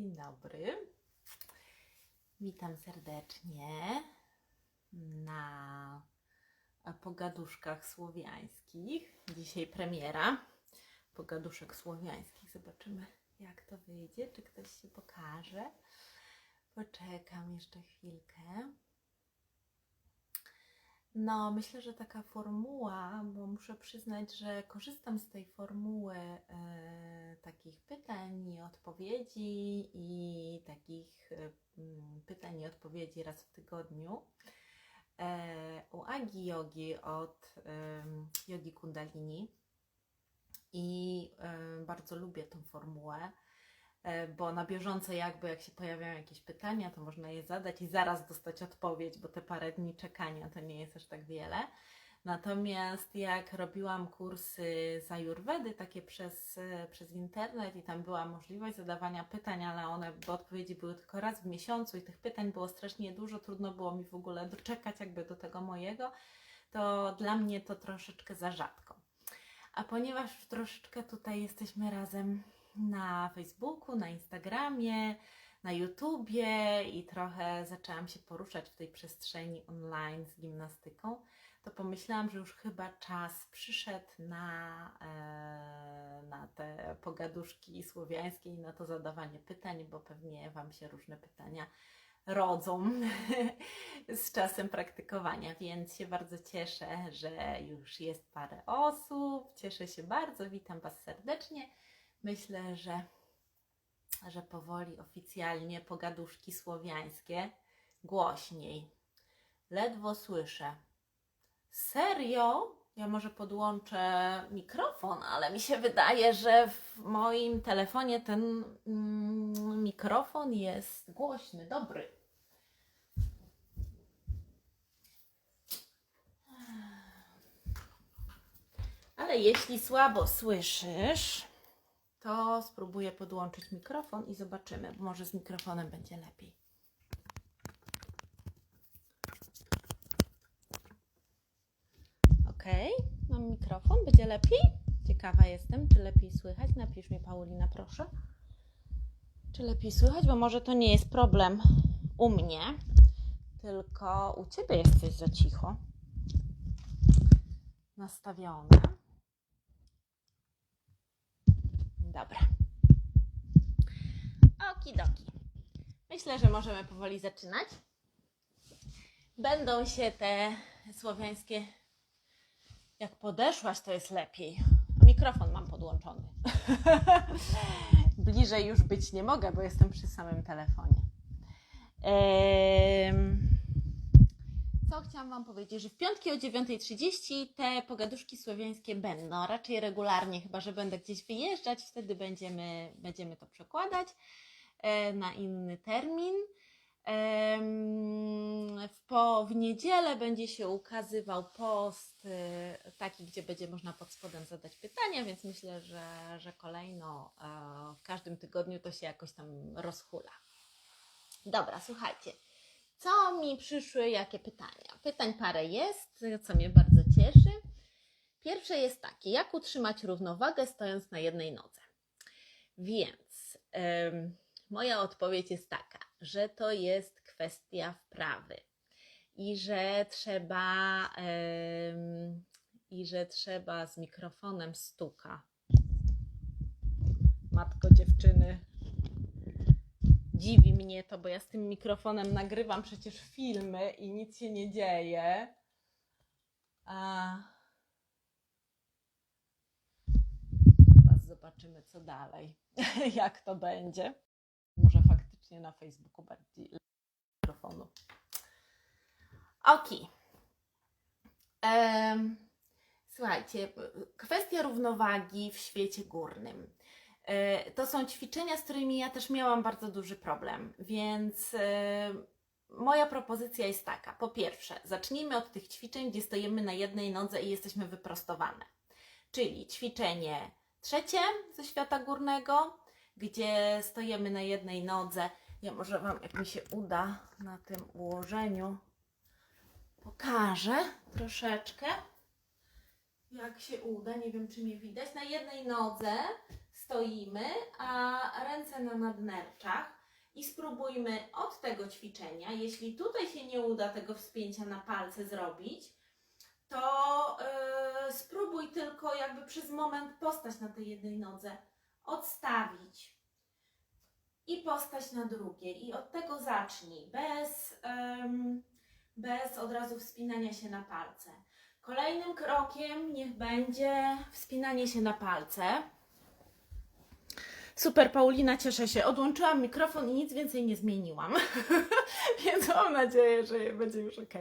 Dzień dobry. Witam serdecznie na pogaduszkach słowiańskich. Dzisiaj premiera pogaduszek słowiańskich. Zobaczymy, jak to wyjdzie, czy ktoś się pokaże. Poczekam jeszcze chwilkę. No, myślę, że taka formuła, bo muszę przyznać, że korzystam z tej formuły e, takich pytań i odpowiedzi i takich e, mm, pytań i odpowiedzi raz w tygodniu. E, u Agi Yogi od Yogi Kundalini i e, bardzo lubię tą formułę, e, bo na bieżąco jakby jak się pojawiają jakieś pytania, to można je zadać i zaraz dostać odpowiedź, bo te parę dni czekania to nie jest aż tak wiele. Natomiast jak robiłam kursy z Ayurvedy, takie przez, e, przez internet i tam była możliwość zadawania pytań, ale one, bo odpowiedzi były tylko raz w miesiącu i tych pytań było strasznie dużo, trudno było mi w ogóle doczekać jakby do tego mojego, to dla mnie to troszeczkę za rzadko. A ponieważ troszeczkę tutaj jesteśmy razem na Facebooku, na Instagramie, na YouTubie i trochę zaczęłam się poruszać w tej przestrzeni online z gimnastyką, to pomyślałam, że już chyba czas przyszedł na, e, na te pogaduszki słowiańskie i na to zadawanie pytań, bo pewnie Wam się różne pytania rodzą z czasem praktykowania, więc się bardzo cieszę, że już jest parę osób. Cieszę się bardzo, witam Was serdecznie. Myślę, że, że powoli oficjalnie pogaduszki słowiańskie głośniej. Ledwo słyszę. Serio? Ja może podłączę mikrofon, ale mi się wydaje, że w moim telefonie ten mm, mikrofon jest głośny, dobry. Ale jeśli słabo słyszysz, to spróbuję podłączyć mikrofon i zobaczymy. Może z mikrofonem będzie lepiej. Ok, mam mikrofon, będzie lepiej? Ciekawa jestem, czy lepiej słychać. Napisz mi, Paulina, proszę. Czy lepiej słychać? Bo może to nie jest problem u mnie, tylko u ciebie jest coś za cicho nastawione. Dobra. Okidoki. Myślę, że możemy powoli zaczynać. Będą się te słowiańskie. Jak podeszłaś, to jest lepiej. Mikrofon mam podłączony. Bliżej już być nie mogę, bo jestem przy samym telefonie. Em, Co chciałam Wam powiedzieć, że w piątki o 9.30 te pogaduszki słowiańskie będą raczej regularnie, chyba że będę gdzieś wyjeżdżać, wtedy będziemy, będziemy to przekładać e, na inny termin. Po, w niedzielę będzie się ukazywał post e, taki, gdzie będzie można pod spodem zadać pytania, więc myślę, że, że kolejno e, w każdym tygodniu to się jakoś tam rozhula. Dobra, słuchajcie. Co mi przyszły, jakie pytania? Pytań parę jest, co mnie bardzo cieszy. Pierwsze jest takie, jak utrzymać równowagę stojąc na jednej nodze? Więc moja odpowiedź jest taka, że to jest kwestia wprawy i że trzeba i że trzeba z mikrofonem stuka. Matko dziewczyny, dziwi mnie to, bo ja z tym mikrofonem nagrywam przecież filmy i nic się nie dzieje. A... Teraz zobaczymy, co dalej, jak to będzie. Może faktycznie na Facebooku bardziej mikrofonu. Ok. Em, Słuchajcie, kwestia równowagi w świecie górnym. E, To są ćwiczenia, z którymi ja też miałam bardzo duży problem, więc e, moja propozycja jest taka. Po pierwsze, zacznijmy od tych ćwiczeń, gdzie stoimy na jednej nodze i jesteśmy wyprostowane. Czyli ćwiczenie trzecie ze świata górnego, gdzie stoimy na jednej nodze. Ja może Wam, jak mi się uda na tym ułożeniu, pokażę troszeczkę. Jak się uda, nie wiem czy mnie widać, na jednej nodze stoimy, a ręce na nadnerczach i spróbujmy od tego ćwiczenia, jeśli tutaj się nie uda tego wspięcia na palce zrobić, to yy, spróbuj tylko jakby przez moment postać na tej jednej nodze, odstawić i postać na drugiej. I od tego zacznij, bez, bez od razu wspinania się na palce. Kolejnym krokiem niech będzie wspinanie się na palce. Super, Paulina, cieszę się. Odłączyłam mikrofon i nic więcej nie zmieniłam. Więc mam nadzieję, że będzie już ok.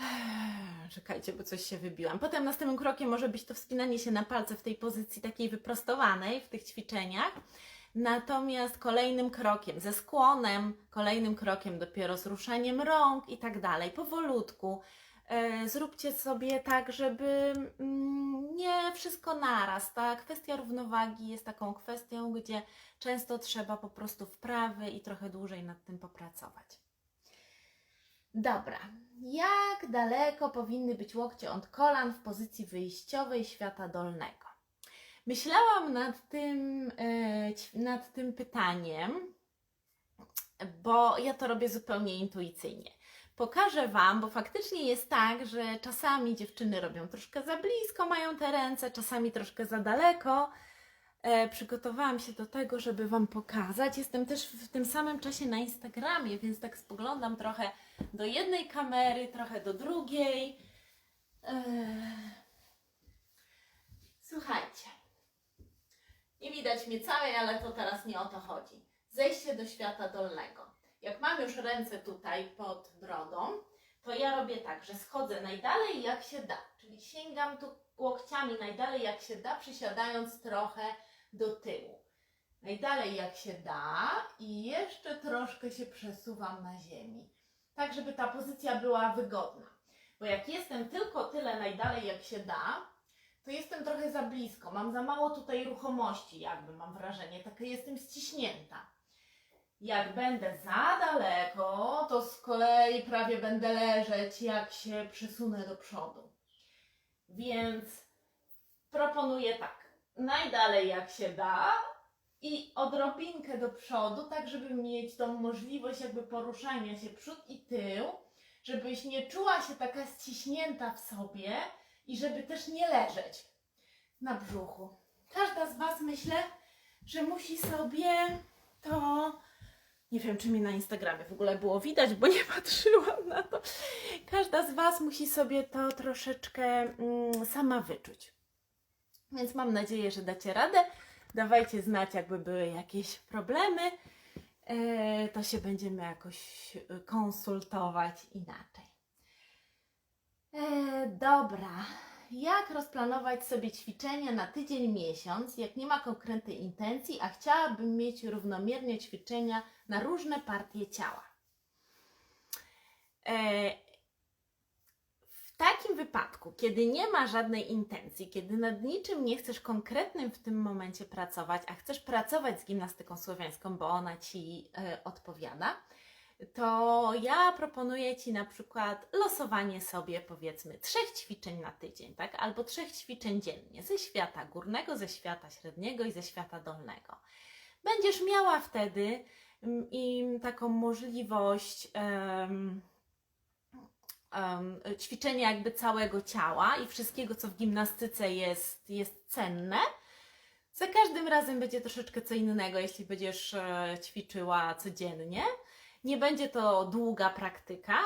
Czekajcie, bo coś się wybiłam. Potem następnym krokiem może być to wspinanie się na palce w tej pozycji takiej wyprostowanej w tych ćwiczeniach. Natomiast kolejnym krokiem, ze skłonem, kolejnym krokiem dopiero z ruszaniem rąk i tak dalej, powolutku. E, zróbcie sobie tak, żeby mm, nie wszystko naraz. Ta kwestia równowagi jest taką kwestią, gdzie często trzeba po prostu wprawy i trochę dłużej nad tym popracować. Dobra, jak daleko powinny być łokcie od kolan w pozycji wyjściowej świata dolnego? Myślałam nad tym, e, nad tym pytaniem, bo ja to robię zupełnie intuicyjnie. Pokażę Wam, bo faktycznie jest tak, że czasami dziewczyny robią troszkę za blisko, mają te ręce, czasami troszkę za daleko. E, przygotowałam się do tego, żeby Wam pokazać. Jestem też w tym samym czasie na Instagramie, więc tak spoglądam trochę do jednej kamery, trochę do drugiej. E, Słuchajcie. Nie widać mnie całej, ale to teraz nie o to chodzi. Zejście do świata dolnego. Jak mam już ręce tutaj pod brodą, to ja robię tak, że schodzę najdalej jak się da. Czyli sięgam tu łokciami najdalej jak się da, przysiadając trochę do tyłu. Najdalej jak się da i jeszcze troszkę się przesuwam na ziemi. Tak, żeby ta pozycja była wygodna. Bo jak jestem tylko tyle najdalej jak się da, to jestem trochę za blisko, mam za mało tutaj ruchomości, jakby mam wrażenie, takie jestem ściśnięta. Jak będę za daleko, to z kolei prawie będę leżeć, jak się przesunę do przodu. Więc proponuję tak, najdalej jak się da i odrobinkę do przodu, tak żeby mieć tą możliwość jakby poruszania się przód i tył, żebyś nie czuła się taka ściśnięta w sobie, i żeby też nie leżeć na brzuchu. Każda z Was myślę, że musi sobie to. Nie wiem, czy mi na Instagramie w ogóle było widać, bo nie patrzyłam na to. Każda z Was musi sobie to troszeczkę mm, sama wyczuć. Więc mam nadzieję, że dacie radę. Dawajcie znać, jakby były jakieś problemy. E, to się będziemy jakoś e, konsultować inaczej. E, dobra. Jak rozplanować sobie ćwiczenia na tydzień, miesiąc, jak nie ma konkretnej intencji, a chciałabym mieć równomiernie ćwiczenia na różne partie ciała? E, w takim wypadku, kiedy nie ma żadnej intencji, kiedy nad niczym nie chcesz konkretnym w tym momencie pracować, a chcesz pracować z gimnastyką słowiańską, bo ona ci e, odpowiada, to ja proponuję Ci na przykład losowanie sobie powiedzmy trzech ćwiczeń na tydzień, tak? Albo trzech ćwiczeń dziennie ze świata górnego, ze świata średniego i ze świata dolnego. Będziesz miała wtedy mm, im taką możliwość em, em, ćwiczenia jakby całego ciała i wszystkiego, co w gimnastyce jest, jest cenne. Za każdym razem będzie troszeczkę co innego, jeśli będziesz e, ćwiczyła codziennie. Nie będzie to długa praktyka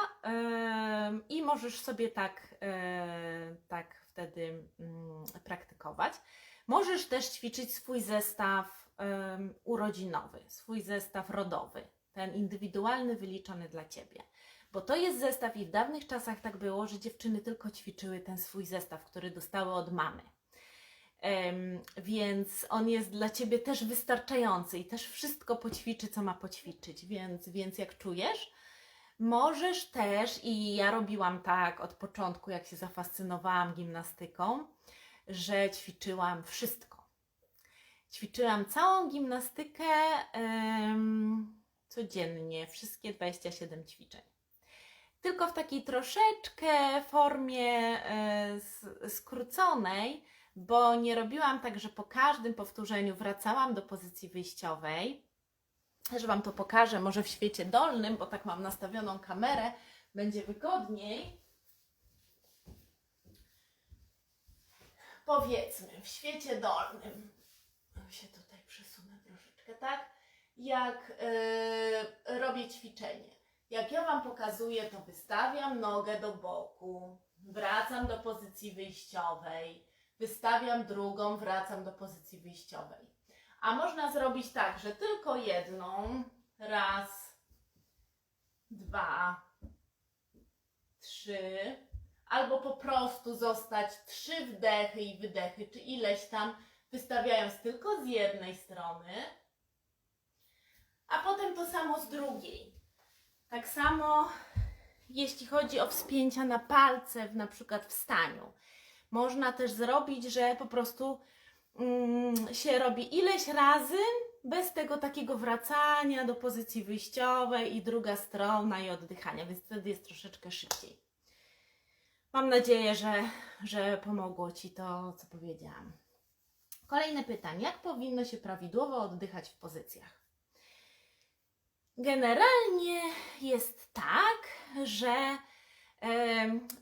i możesz sobie tak, e, tak wtedy mm, praktykować. Możesz też ćwiczyć swój zestaw urodzinowy, swój zestaw rodowy, ten indywidualny, wyliczony dla Ciebie. Bo to jest zestaw i w dawnych czasach tak było, że dziewczyny tylko ćwiczyły ten swój zestaw, który dostały od mamy. Więc on jest dla Ciebie też wystarczający i też wszystko poćwiczy, co ma poćwiczyć, więc, więc jak czujesz, możesz też, i ja robiłam tak od początku, jak się zafascynowałam gimnastyką, że ćwiczyłam wszystko. Ćwiczyłam całą gimnastykę codziennie, wszystkie 27 ćwiczeń. tylko w takiej troszeczkę formie e, skróconej, bo nie robiłam tak, że po każdym powtórzeniu wracałam do pozycji wyjściowej. Że Wam to pokażę, może w świecie dolnym, bo tak mam nastawioną kamerę, będzie wygodniej. Powiedzmy, w świecie dolnym, się tutaj przesunę troszeczkę, tak? Jak e, robię ćwiczenie. Jak ja Wam pokazuję, to wystawiam nogę do boku, wracam do pozycji wyjściowej, wystawiam drugą, wracam do pozycji wyjściowej. A można zrobić tak, że tylko jedną, raz, dwa, trzy, albo po prostu zostać trzy wdechy i wydechy, czy ileś tam, wystawiając tylko z jednej strony, a potem to samo z drugiej. Tak samo jeśli chodzi o wspięcia na palce, na przykład w staniu. Można też zrobić, że po prostu mm, się robi ileś razy bez tego takiego wracania do pozycji wyjściowej i druga strona i oddychania, więc wtedy jest troszeczkę szybciej. Mam nadzieję, że, że pomogło Ci to, co powiedziałam. Kolejne pytanie. Jak powinno się prawidłowo oddychać w pozycjach? Generalnie jest tak, że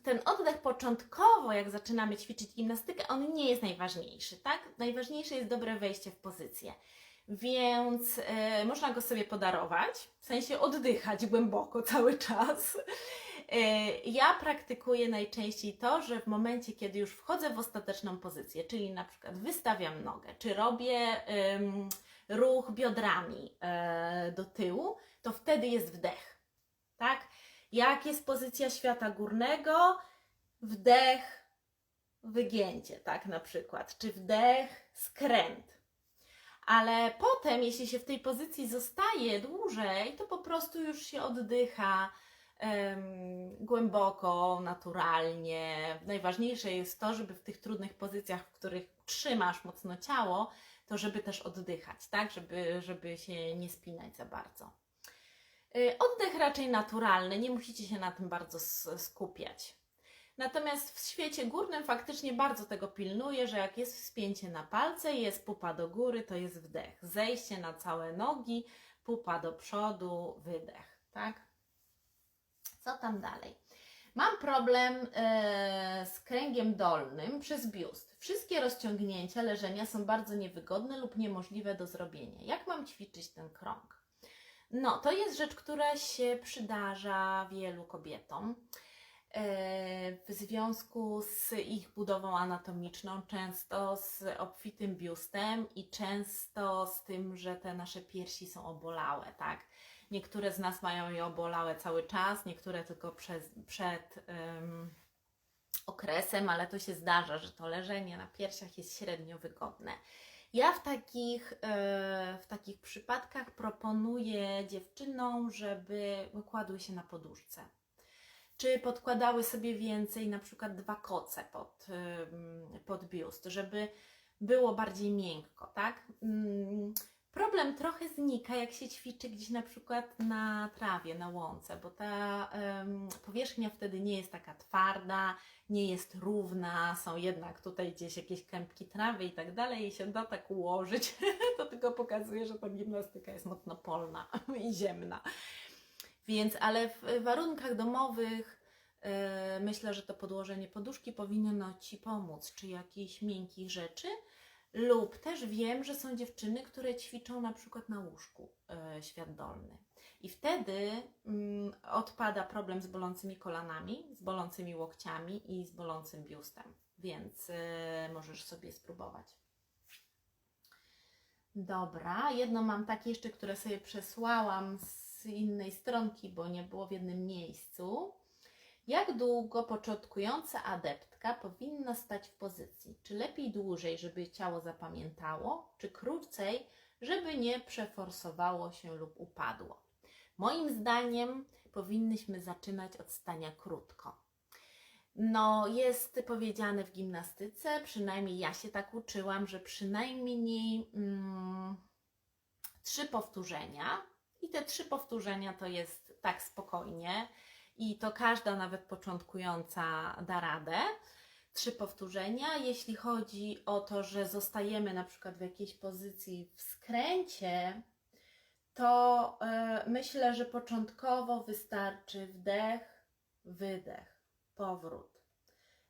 ten oddech początkowo, jak zaczynamy ćwiczyć gimnastykę, on nie jest najważniejszy, tak? Najważniejsze jest dobre wejście w pozycję. Więc e, można go sobie podarować, w sensie oddychać głęboko cały czas. E, ja praktykuję najczęściej to, że w momencie, kiedy już wchodzę w ostateczną pozycję, czyli na przykład wystawiam nogę, czy robię em, ruch biodrami e, do tyłu, to wtedy jest wdech. Tak? Jak jest pozycja świata górnego? Wdech, wygięcie, tak na przykład, czy wdech, skręt. Ale potem, jeśli się w tej pozycji zostaje dłużej, to po prostu już się oddycha em, głęboko, naturalnie. Najważniejsze jest to, żeby w tych trudnych pozycjach, w których trzymasz mocno ciało, to żeby też oddychać, tak? Żeby, żeby się nie spinać za bardzo. Y, Oddech raczej naturalny, nie musicie się na tym bardzo skupiać. Natomiast w świecie górnym faktycznie bardzo tego pilnuję, że jak jest wspięcie na palce, jest pupa do góry, to jest wdech. Zejście na całe nogi, pupa do przodu, wydech, tak? Co tam dalej? Mam problem e, z kręgiem dolnym przez biust. Wszystkie rozciągnięcia leżenia są bardzo niewygodne lub niemożliwe do zrobienia. Jak mam ćwiczyć ten krąg? No, to jest rzecz, która się przydarza wielu kobietom e, w związku z ich budową anatomiczną, często z obfitym biustem i często z tym, że te nasze piersi są obolałe, tak? Niektóre z nas mają je obolałe cały czas, niektóre tylko przez, przed em, okresem, ale to się zdarza, że to leżenie na piersiach jest średnio wygodne. Ja w takich, e, w takich przypadkach proponuję dziewczynom, żeby kładły się na poduszce. Czy podkładały sobie więcej, na przykład dwa koce pod, pod biust, żeby było bardziej miękko, tak? Problem trochę znika, jak się ćwiczy gdzieś na przykład na trawie, na łące, bo ta powierzchnia wtedy nie jest taka twarda, nie jest równa, są jednak tutaj gdzieś jakieś kępki trawy i tak dalej, i się da tak ułożyć, to tylko pokazuje, że ta gimnastyka jest mocno polna i ziemna. Więc, ale w warunkach domowych e, myślę, że to podłożenie poduszki powinno Ci pomóc, czy jakichś miękkich rzeczy, lub też wiem, że są dziewczyny, które ćwiczą na przykład na łóżku e, świat dolny. I wtedy mm, odpada problem z bolącymi kolanami, z bolącymi łokciami i z bolącym biustem. Więc e, możesz sobie spróbować. Dobra, jedno mam takie jeszcze, które sobie przesłałam z innej stronki, bo nie było w jednym miejscu. Jak długo początkująca adeptka powinna stać w pozycji? Czy lepiej dłużej, żeby ciało zapamiętało, czy krócej, żeby nie przeforsowało się lub upadło? Moim zdaniem powinnyśmy zaczynać od stania krótko. No, jest powiedziane w gimnastyce, przynajmniej ja się tak uczyłam, że przynajmniej mm, trzy powtórzenia. I te trzy powtórzenia to jest tak spokojnie. I to każda, nawet początkująca, da radę. Trzy powtórzenia. Jeśli chodzi o to, że zostajemy na przykład w jakiejś pozycji w skręcie, to e, myślę, że początkowo wystarczy wdech, wydech, powrót.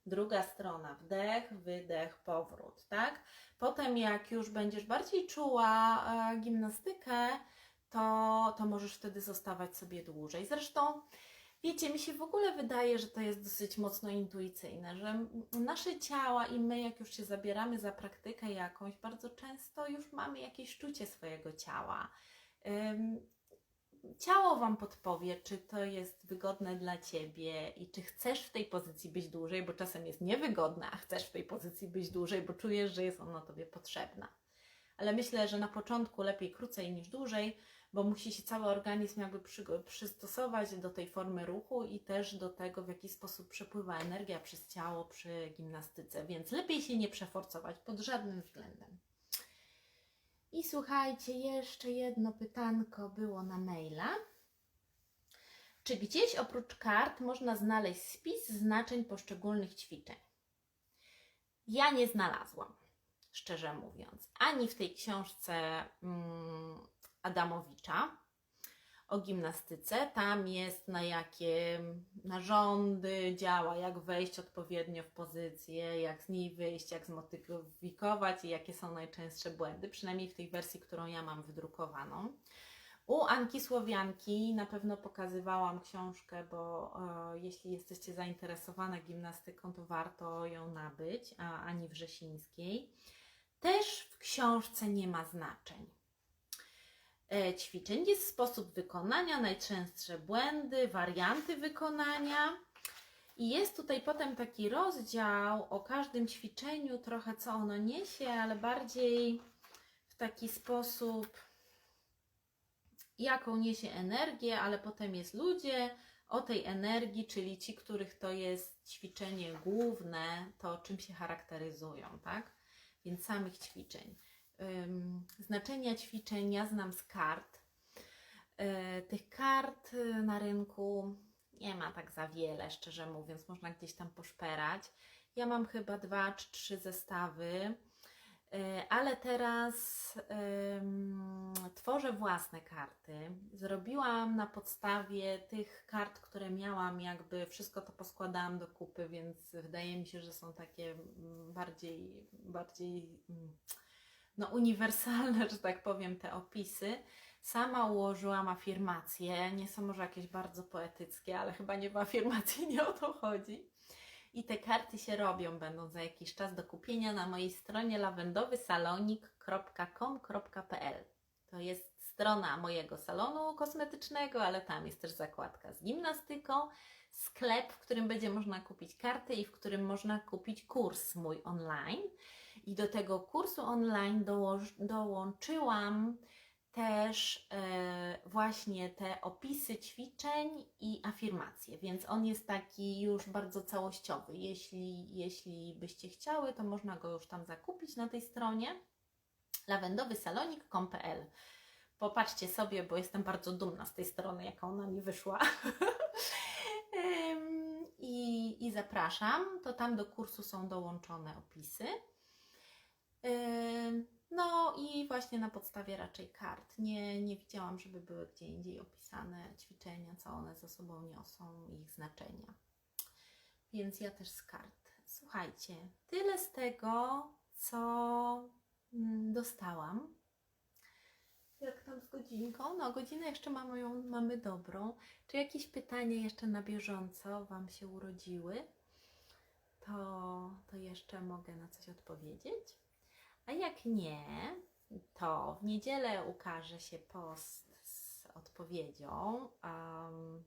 Druga strona, wdech, wydech, powrót, tak? Potem jak już będziesz bardziej czuła e, gimnastykę, to, to możesz wtedy zostawać sobie dłużej. Zresztą, wiecie, mi się w ogóle wydaje, że to jest dosyć mocno intuicyjne, że nasze ciała i my, jak już się zabieramy za praktykę jakąś, bardzo często już mamy jakieś czucie swojego ciała. Ciało Wam podpowie, czy to jest wygodne dla Ciebie i czy chcesz w tej pozycji być dłużej, bo czasem jest niewygodna, a chcesz w tej pozycji być dłużej, bo czujesz, że jest ona Tobie potrzebna. Ale myślę, że na początku lepiej krócej niż dłużej, bo musi się cały organizm jakby przygo- przystosować do tej formy ruchu i też do tego, w jaki sposób przepływa energia przez ciało przy gimnastyce, więc lepiej się nie przeforcować pod żadnym względem. I słuchajcie, jeszcze jedno pytanko było na maila. Czy gdzieś oprócz kart można znaleźć spis znaczeń poszczególnych ćwiczeń? Ja nie znalazłam, szczerze mówiąc, ani w tej książce mm, Adamowicza o gimnastyce. Tam jest na jakie narządy działa, jak wejść odpowiednio w pozycję, jak z niej wyjść, jak zmodyfikować i jakie są najczęstsze błędy, przynajmniej w tej wersji, którą ja mam wydrukowaną. U Anki Słowianki na pewno pokazywałam książkę, bo e, jeśli jesteście zainteresowane gimnastyką, to warto ją nabyć, a Ani Wrzesińskiej. Też w książce nie ma znaczeń ćwiczeń. Jest sposób wykonania, najczęstsze błędy, warianty wykonania. I jest tutaj potem taki rozdział o każdym ćwiczeniu, trochę co ono niesie, ale bardziej w taki sposób, jaką niesie energię, ale potem jest ludzie o tej energii, czyli ci, których to jest ćwiczenie główne, to czym się charakteryzują, tak? Więc samych ćwiczeń. Znaczenia ćwiczeń ja znam z kart. Yy, tych kart y, na rynku nie ma tak za wiele, szczerze mówiąc, można gdzieś tam poszperać. Ja mam chyba dwa czy trzy zestawy, yy, ale teraz tworzę własne karty. Zrobiłam na podstawie tych kart, które miałam, jakby wszystko to poskładałam do kupy, więc wydaje mi się, że są takie mm, bardziej, bardziej mm, no, uniwersalne, że tak powiem, te opisy. Sama ułożyłam afirmacje, nie są może jakieś bardzo poetyckie, ale chyba nie w afirmacji nie o to chodzi. I te karty się robią, będą za jakiś czas do kupienia na mojej stronie lavendowysalonik.com.pl. To jest strona mojego salonu kosmetycznego, ale tam jest też zakładka z gimnastyką, sklep, w którym będzie można kupić karty i w którym można kupić kurs mój online. I do tego kursu online dołączyłam też e, właśnie te opisy ćwiczeń i afirmacje, więc on jest taki już bardzo całościowy. Jeśli, jeśli byście chciały, to można go już tam zakupić na tej stronie lavendowysalonik.com.pl Popatrzcie sobie, bo jestem bardzo dumna z tej strony, jaka ona mi wyszła. I, I zapraszam, to tam do kursu są dołączone opisy. No i właśnie na podstawie raczej kart. Nie, nie widziałam, żeby były gdzie indziej opisane ćwiczenia, co one ze sobą niosą, ich znaczenia. Więc ja też z kart. Słuchajcie, tyle z tego, co mm, dostałam. Jak tam z godzinką? No, godzinę jeszcze mamy, ją, mamy dobrą. Czy jakieś pytania jeszcze na bieżąco Wam się urodziły? To, to jeszcze mogę na coś odpowiedzieć. A jak nie, to w niedzielę ukaże się post z odpowiedzią, um,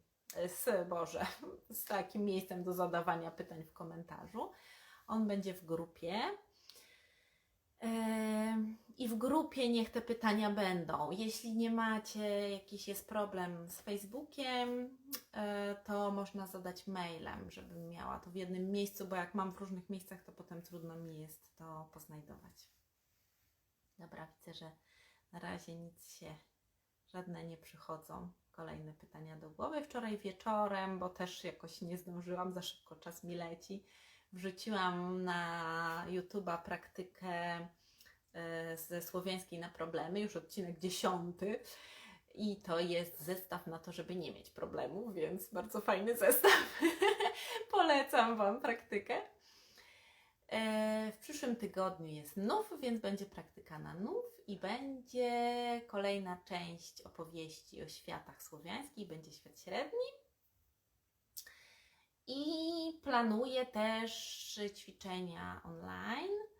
z Boże, z takim miejscem do zadawania pytań w komentarzu. On będzie w grupie. I w grupie niech te pytania będą. Jeśli nie macie, jakiś jest problem z Facebookiem, e, to można zadać mailem, żebym miała to w jednym miejscu, bo jak mam w różnych miejscach, to potem trudno mi jest to poznajdować. Dobra, widzę, że na razie nic się żadne nie przychodzą kolejne pytania do głowy. Wczoraj wieczorem, bo też jakoś nie zdążyłam, za szybko czas mi leci, wrzuciłam na YouTube'a praktykę e, ze słowiańskiej na problemy, już odcinek dziesiąty. I to jest zestaw na to, żeby nie mieć problemów, więc bardzo fajny zestaw. Polecam Wam praktykę. E, W przyszłym tygodniu jest nów, więc będzie praktyka na nów i będzie kolejna część opowieści o światach słowiańskich, będzie świat średni. I planuję też ćwiczenia online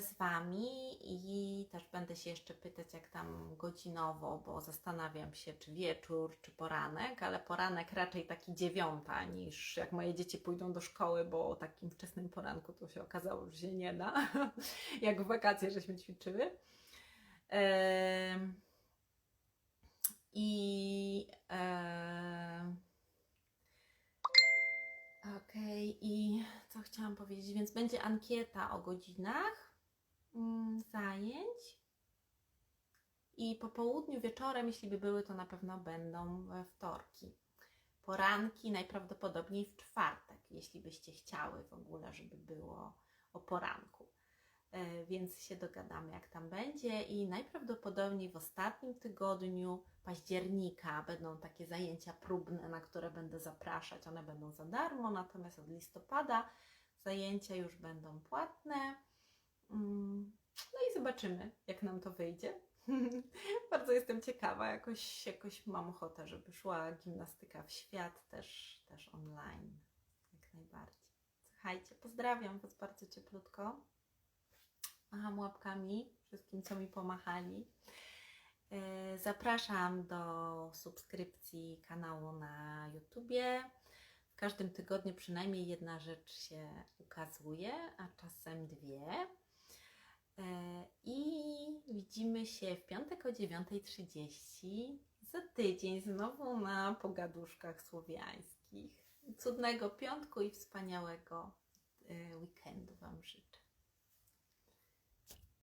z Wami i też będę się jeszcze pytać, jak tam godzinowo, bo zastanawiam się, czy wieczór, czy poranek, ale poranek raczej taki dziewiąta niż jak moje dzieci pójdą do szkoły, bo o takim wczesnym poranku to się okazało, że się nie da, jak w wakacje żeśmy ćwiczyły. I em, Okej, i chciałam powiedzieć? Więc będzie ankieta o godzinach mm, zajęć. I po południu, wieczorem, jeśli by były, to na pewno będą we wtorki. Poranki najprawdopodobniej w czwartek, jeśli byście chciały w ogóle, żeby było o poranku. E, Więc się dogadamy, jak tam będzie. I najprawdopodobniej w ostatnim tygodniu października będą takie zajęcia próbne, na które będę zapraszać. One będą za darmo, natomiast od listopada zajęcia już będą płatne. Mm, No i zobaczymy, jak nam to wyjdzie. Bardzo jestem ciekawa, jakoś, jakoś mam ochotę, żeby szła gimnastyka w świat też, też online. Jak najbardziej. Słuchajcie, pozdrawiam Was bardzo cieplutko. Macham łapkami wszystkim, co mi pomachali. E, Zapraszam do subskrypcji kanału na YouTubie. Każdym tygodniu przynajmniej jedna rzecz się ukazuje, a czasem dwie. E, I widzimy się w piątek o 9.30 za tydzień znowu na pogaduszkach słowiańskich. Cudnego piątku i wspaniałego e, weekendu Wam życzę.